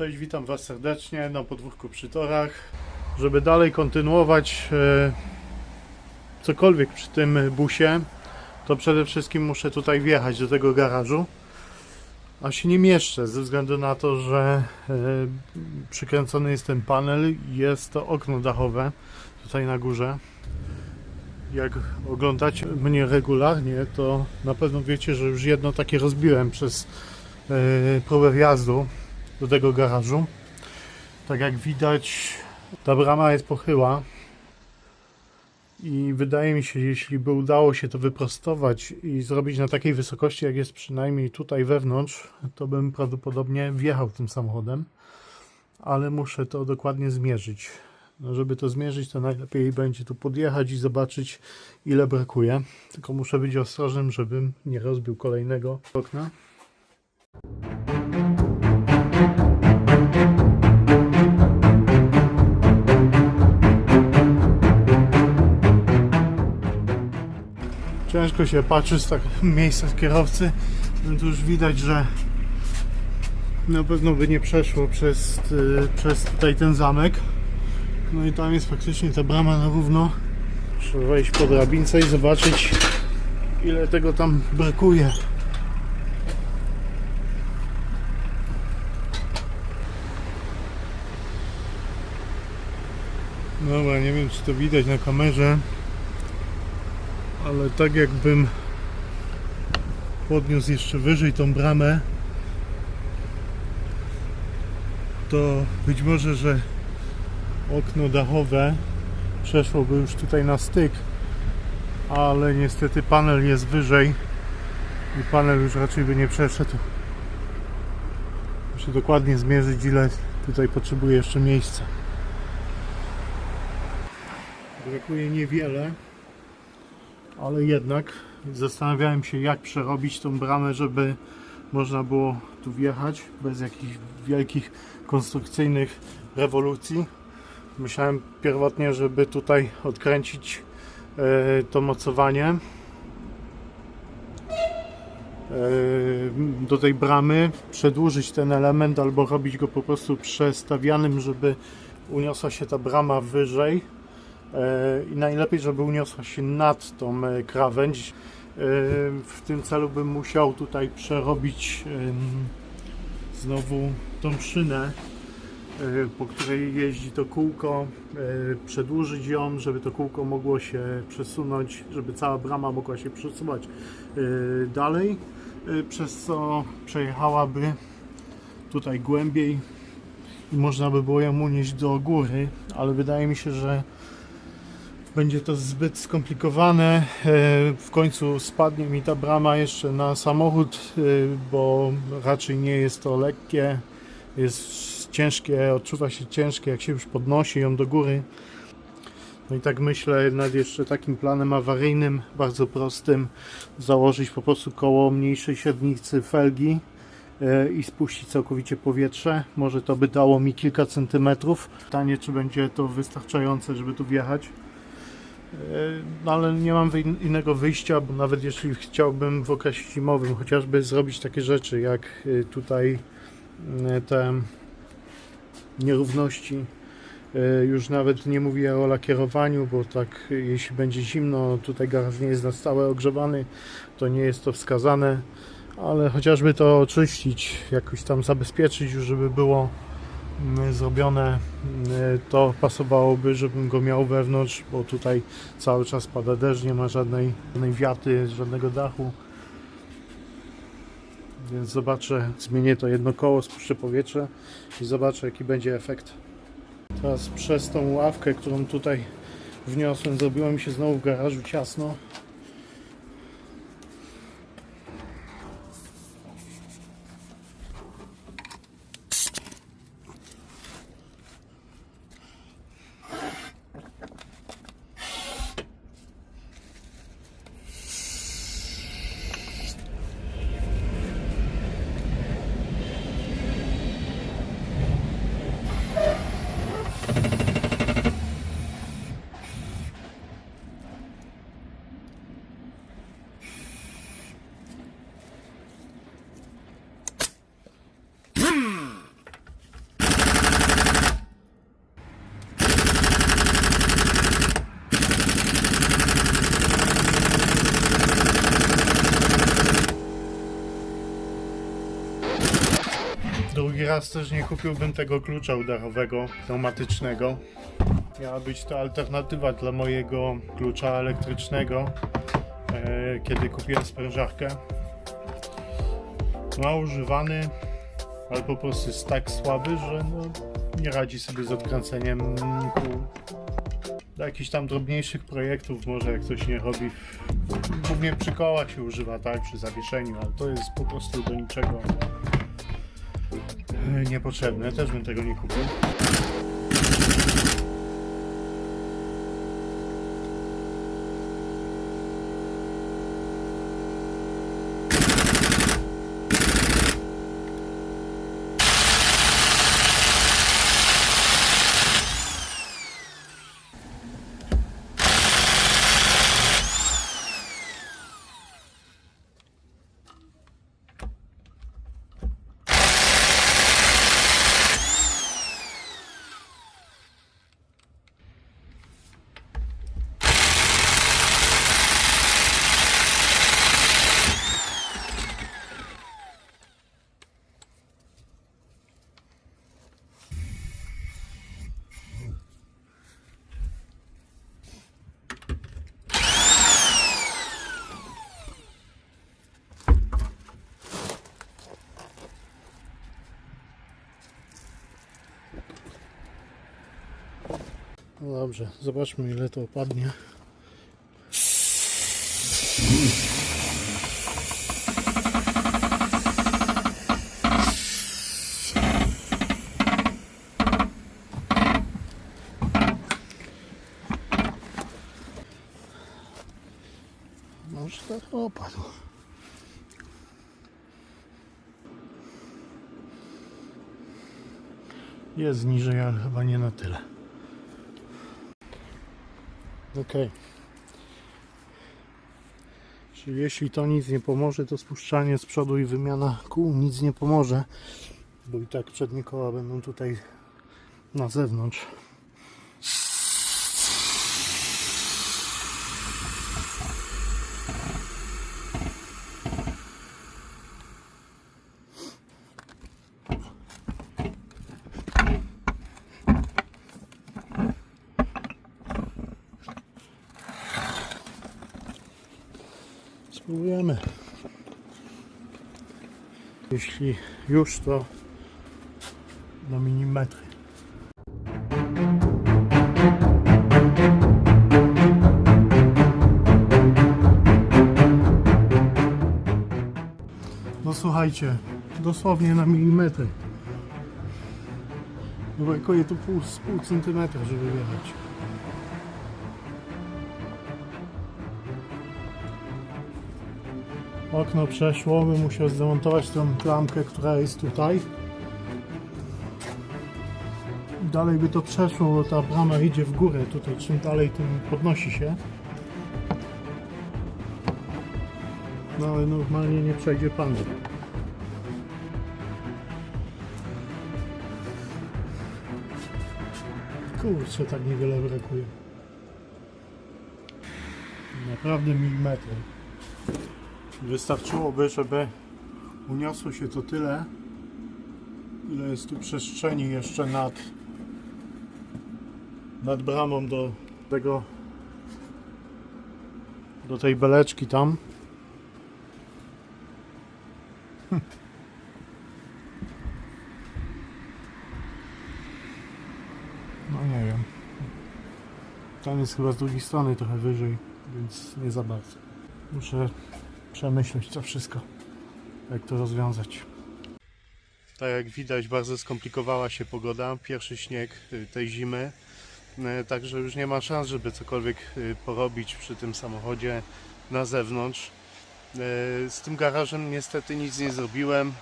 Cześć, witam Was serdecznie na podwórku przy torach. Żeby dalej kontynuować e, cokolwiek przy tym busie, to przede wszystkim muszę tutaj wjechać do tego garażu. A się nie mieszczę ze względu na to, że e, przykręcony jest ten panel, jest to okno dachowe tutaj na górze. Jak oglądacie mnie regularnie, to na pewno wiecie, że już jedno takie rozbiłem przez e, próbę wjazdu do tego garażu. Tak jak widać, ta brama jest pochyła i wydaje mi się, jeśli by udało się to wyprostować i zrobić na takiej wysokości, jak jest przynajmniej tutaj wewnątrz, to bym prawdopodobnie wjechał tym samochodem, ale muszę to dokładnie zmierzyć. No, żeby to zmierzyć, to najlepiej będzie tu podjechać i zobaczyć, ile brakuje. Tylko muszę być ostrożnym, żebym nie rozbił kolejnego okna. Ciężko się patrzy z tak miejsca z kierowcy. No tu już widać, że na pewno by nie przeszło przez, y, przez tutaj ten zamek. No i tam jest faktycznie ta brama na równo. Muszę wejść po drabince i zobaczyć ile tego tam brakuje. Dobra, nie wiem czy to widać na kamerze, ale tak jakbym podniósł jeszcze wyżej tą bramę, to być może, że okno dachowe przeszłoby już tutaj na styk, ale niestety panel jest wyżej i panel już raczej by nie przeszedł. Muszę dokładnie zmierzyć ile tutaj potrzebuje jeszcze miejsca. Brakuje niewiele, ale jednak zastanawiałem się jak przerobić tą bramę, żeby można było tu wjechać bez jakichś wielkich konstrukcyjnych rewolucji. Myślałem pierwotnie, żeby tutaj odkręcić e, to mocowanie e, do tej bramy, przedłużyć ten element albo robić go po prostu przestawianym, żeby uniosła się ta brama wyżej i najlepiej, żeby uniosła się nad tą e, krawędź. E, W tym celu bym musiał tutaj przerobić znowu tą szynę e, po której jeździ to kółko, e, przedłużyć ją, żeby to kółko mogło się przesunąć, żeby cała brama mogła się przesuwać e, dalej, e, przez co przejechałaby tutaj głębiej i można by było ją unieść do góry, ale wydaje mi się, że będzie to zbyt skomplikowane. E, W końcu spadnie mi ta brama jeszcze na samochód, e, bo raczej nie jest to lekkie. Jest ciężkie, odczuwa się ciężkie, jak się już podnosi ją do góry. No i tak myślę nad jeszcze takim planem awaryjnym, bardzo prostym, założyć po prostu koło mniejszej średnicy felgi e, i spuścić całkowicie powietrze. Może to by dało mi kilka centymetrów. Pytanie, czy będzie to wystarczające, żeby tu wjechać. E, No ale nie mam innego wyjścia, bo nawet jeśli chciałbym w okresie zimowym chociażby zrobić takie rzeczy, jak e, tutaj e, te nierówności. Już nawet nie mówię o lakierowaniu, bo tak jeśli będzie zimno, tutaj garaż nie jest na stałe ogrzewany, to nie jest to wskazane, ale chociażby to oczyścić, jakoś tam zabezpieczyć już, żeby było zrobione, mm, to pasowałoby, żebym go miał wewnątrz, bo tutaj cały czas pada deszcz, nie ma żadnej, żadnej wiaty, żadnego dachu. Więc zobaczę, zmienię to jedno koło, spuszczę powietrze i zobaczę jaki będzie efekt. Teraz przez tą ławkę, którą tutaj wniosłem, zrobiło mi się znowu w garażu ciasno. Drugi raz też nie kupiłbym tego klucza udarowego, pneumatycznego. Miała być to alternatywa dla mojego klucza elektrycznego, e, kiedy kupiłem sprężarkę. Ma używany, ale po prostu jest tak słaby, że no, nie radzi sobie z odkręceniem kół. Do jakichś tam drobniejszych projektów może jak ktoś nie robi. Głównie przy kołach się używa, tak, przy zawieszeniu, ale to jest po prostu do niczego niepotrzebne. Też bym tego nie kupił. No dobrze, zobaczmy ile to opadnie. Może tak opadł. Jest niżej, ale chyba nie na tyle. Ok. Czyli jeśli to nic nie pomoże, to spuszczanie z przodu i wymiana kół nic nie pomoże, bo i tak przednie koła będą tutaj na zewnątrz. Spróbujemy. Jeśli już, to na milimetry. No słuchajcie, dosłownie na milimetry. Brakuje tu pół, pół centymetra, żeby wjechać. Okno przeszło, bym musiał zdemontować tą klamkę, która jest tutaj. Dalej by to przeszło, bo ta brama idzie w górę tutaj, czym dalej tym podnosi się. No ale normalnie nie przejdzie pan. Kurczę, tak niewiele brakuje. Naprawdę milimetry. Wystarczyłoby, żeby uniosło się to tyle, ile jest tu przestrzeni jeszcze nad, nad bramą do tego, do tej beleczki tam. No nie wiem. Tam jest chyba z drugiej strony trochę wyżej, więc nie za bardzo. Muszę przemyśleć to wszystko, jak to rozwiązać. Tak jak widać, bardzo skomplikowała się pogoda. Pierwszy śnieg y, tej zimy. Y, Także już nie ma szans, żeby cokolwiek y, porobić przy tym samochodzie na zewnątrz. Z tym garażem niestety nic nie zrobiłem,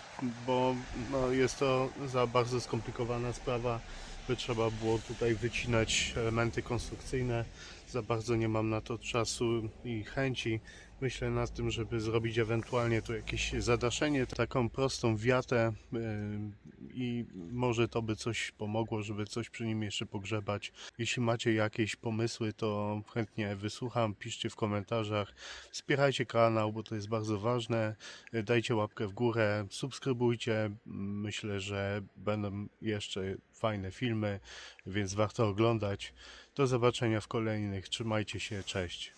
bo no, jest to za bardzo skomplikowana sprawa. By trzeba było tutaj wycinać elementy konstrukcyjne. Za bardzo nie mam na to czasu i chęci. Myślę nad tym, żeby zrobić ewentualnie tu jakieś zadaszenie, taką prostą wiatę yy, i może to by coś pomogło, żeby coś przy nim jeszcze pogrzebać. Jeśli macie jakieś pomysły, to chętnie wysłucham, piszcie w komentarzach. Wspierajcie kanał, bo to jest bardzo ważne. Dajcie łapkę w górę, subskrybujcie. Myślę, że będą jeszcze fajne filmy, więc warto oglądać. Do zobaczenia w kolejnych. Trzymajcie się, cześć.